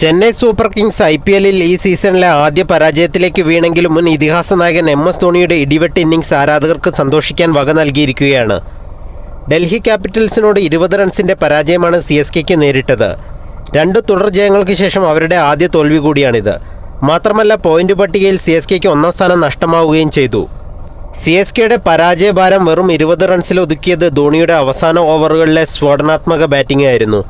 Chennai Super Kings I P എല്ലിൽ ഈ സീസണിലെ ആദ്യ പരാജയത്തിലേക്ക് വീണെങ്കിലും മുൻ ഇതിഹാസ നായകൻ എം എസ് ധോണിയുടെ ഇടിവെട്ട് ഇന്നിംഗ്സ് ആരാധകർക്ക് സന്തോഷിക്കാൻ വക നൽകിയിരിക്കുകയാണ്. ഡൽഹി ക്യാപിറ്റൽസിനോട് ഇരുപത് റൺസിന്റെ പരാജയമാണ് സി എസ് കെക്ക് നേരിട്ടത്. രണ്ട് തുടർ ജയങ്ങൾക്ക് ശേഷം അവരുടെ ആദ്യ തോൽവി കൂടിയാണിത്. മാത്രമല്ല പോയിന്റ് പട്ടികയിൽ സി എസ് കെക്ക് ഒന്നാം സ്ഥാനം നഷ്ടമാവുകയും ചെയ്തു. സി എസ് കെയുടെ പരാജയഭാരം വെറും ഇരുപത് റൺസിൽ ഒതുക്കിയത് ധോണിയുടെ അവസാന ഓവറുകളിലെ സ്ഫോടനാത്മക ബാറ്റിംഗ് ആയിരുന്നു.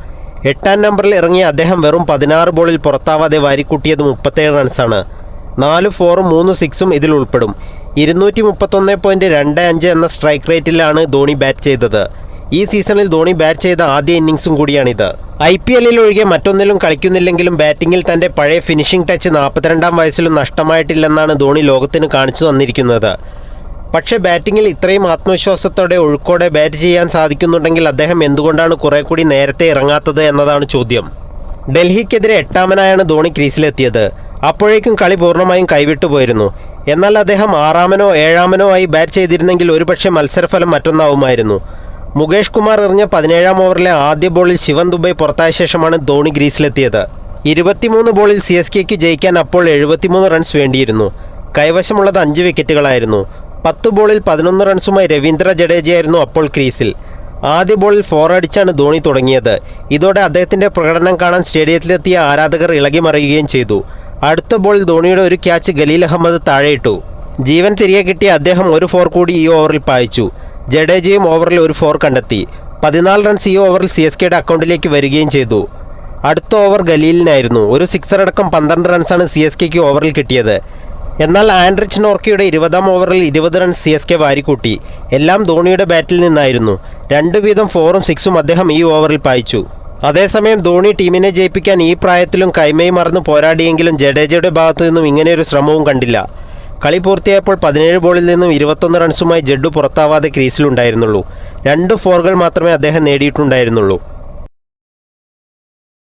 എട്ടാം നമ്പറിൽ ഇറങ്ങിയ അദ്ദേഹം വെറും പതിനാറ് ബോളിൽ പുറത്താവാതെ വാരിക്കൂട്ടിയത് മുപ്പത്തേഴ് റൺസാണ്. നാല് ഫോറും മൂന്ന് സിക്സും ഇതിൽ ഉൾപ്പെടും. ഇരുന്നൂറ്റി മുപ്പത്തൊന്ന് പോയിന്റ് രണ്ട് അഞ്ച് എന്ന സ്ട്രൈക്ക് റേറ്റിലാണ് ധോണി ബാറ്റ് ചെയ്തത്. ഈ സീസണിൽ ധോണി ബാറ്റ് ചെയ്ത ആദ്യ ഇന്നിംഗ്സും കൂടിയാണിത്. ഐ പി എല്ലിൽ ഒഴികെ മറ്റൊന്നിലും കളിക്കുന്നില്ലെങ്കിലും ബാറ്റിംഗിൽ തന്റെ പഴയ ഫിനിഷിംഗ് ടച്ച് നാൽപ്പത്തിരണ്ടാം വയസ്സിലും നഷ്ടമായിട്ടില്ലെന്നാണ് ധോണി ലോകത്തിന് കാണിച്ചു തന്നിരിക്കുന്നത്. പക്ഷേ ബാറ്റിങ്ങിൽ ഇത്രയും ആത്മവിശ്വാസത്തോടെ ഒഴുക്കോടെ ബാറ്റ് ചെയ്യാൻ സാധിക്കുന്നുണ്ടെങ്കിൽ അദ്ദേഹം എന്തുകൊണ്ടാണ് കുറെ കൂടി നേരത്തെ ഇറങ്ങാത്തത് എന്നതാണ് ചോദ്യം. ഡൽഹിക്കെതിരെ എട്ടാമനായാണ് ധോണി ക്രീസിലെത്തിയത്. അപ്പോഴേക്കും കളി പൂർണമായും കൈവിട്ടു പോയിരുന്നു. എന്നാൽ അദ്ദേഹം ആറാമനോ ഏഴാമനോ ആയി ബാറ്റ് ചെയ്തിരുന്നെങ്കിൽ ഒരുപക്ഷെ മത്സരഫലം മറ്റൊന്നാവുമായിരുന്നു. മുകേഷ് കുമാർ എറിഞ്ഞ പതിനേഴാം ഓവറിലെ ആദ്യ ബോളിൽ ശിവൻ ദുബൈ പുറത്തായ ശേഷമാണ് ധോണി ഗ്രീസിലെത്തിയത്. ഇരുപത്തിമൂന്ന് ബോളിൽ സി എസ് കെക്ക് ജയിക്കാൻ അപ്പോൾ എഴുപത്തിമൂന്ന് റൺസ് വേണ്ടിയിരുന്നു. കൈവശമുള്ളത് അഞ്ച് വിക്കറ്റുകളായിരുന്നു. പത്ത് ബോളിൽ പതിനൊന്ന് റൺസുമായി രവീന്ദ്ര ജഡേജയായിരുന്നു അപ്പോൾ ക്രീസിൽ. ആദ്യ ബോളിൽ ഫോർ അടിച്ചാണ് ധോണി തുടങ്ങിയത്. ഇതോടെ അദ്ദേഹത്തിന്റെ പ്രകടനം കാണാൻ സ്റ്റേഡിയത്തിലെത്തിയ ആരാധകർ ഇളകി മറിയുകയും ചെയ്തു. അടുത്ത ബോളിൽ ധോണിയുടെ ഒരു ക്യാച്ച് ഗലീൽ അഹമ്മദ് താഴെയിട്ടു. ജീവൻ തിരികെ കിട്ടിയ അദ്ദേഹം ഒരു ഫോർ കൂടി ഈ ഓവറിൽ പായിച്ചു. ജഡേജയും ഓവറിൽ ഒരു ഫോർ കണ്ടെത്തി. പതിനാല് റൺസ് ഈ ഓവറിൽ സി എസ് കെയുടെ അക്കൗണ്ടിലേക്ക് വരികയും ചെയ്തു. അടുത്ത ഓവർ ഖലീലിനായിരുന്നു. ഒരു സിക്സർ അടക്കം പന്ത്രണ്ട് റൺസാണ് സി എസ് കെക്ക് ഓവറിൽ കിട്ടിയത്. എന്നാൽ ആൻഡ്രിച്ച് നോർക്കിയുടെ ഇരുപതാം ഓവറിൽ ഇരുപത് റൺ സി എസ് കെ വാരിക്കൂട്ടി. എല്ലാം ധോണിയുടെ ബാറ്റിൽ നിന്നായിരുന്നു. രണ്ടു വീതം ഫോറും സിക്സും അദ്ദേഹം ഈ ഓവറിൽ പായിച്ചു. അതേസമയം ധോണി ടീമിനെ ജയിപ്പിക്കാൻ ഈ പ്രായത്തിലും കൈമയും മറന്ന് പോരാടിയെങ്കിലും ജഡേജയുടെ ഭാഗത്തു നിന്നും ഇങ്ങനെയൊരു ശ്രമവും കണ്ടില്ല. കളി പൂർത്തിയായപ്പോൾ പതിനേഴ് ബോളിൽ നിന്നും ഇരുപത്തൊന്ന് റൺസുമായി ജഡ്ഡു പുറത്താവാതെ ക്രീസിലുണ്ടായിരുന്നുള്ളൂ. രണ്ട് ഫോറുകൾ മാത്രമേ അദ്ദേഹം നേടിയിട്ടുണ്ടായിരുന്നുള്ളൂ.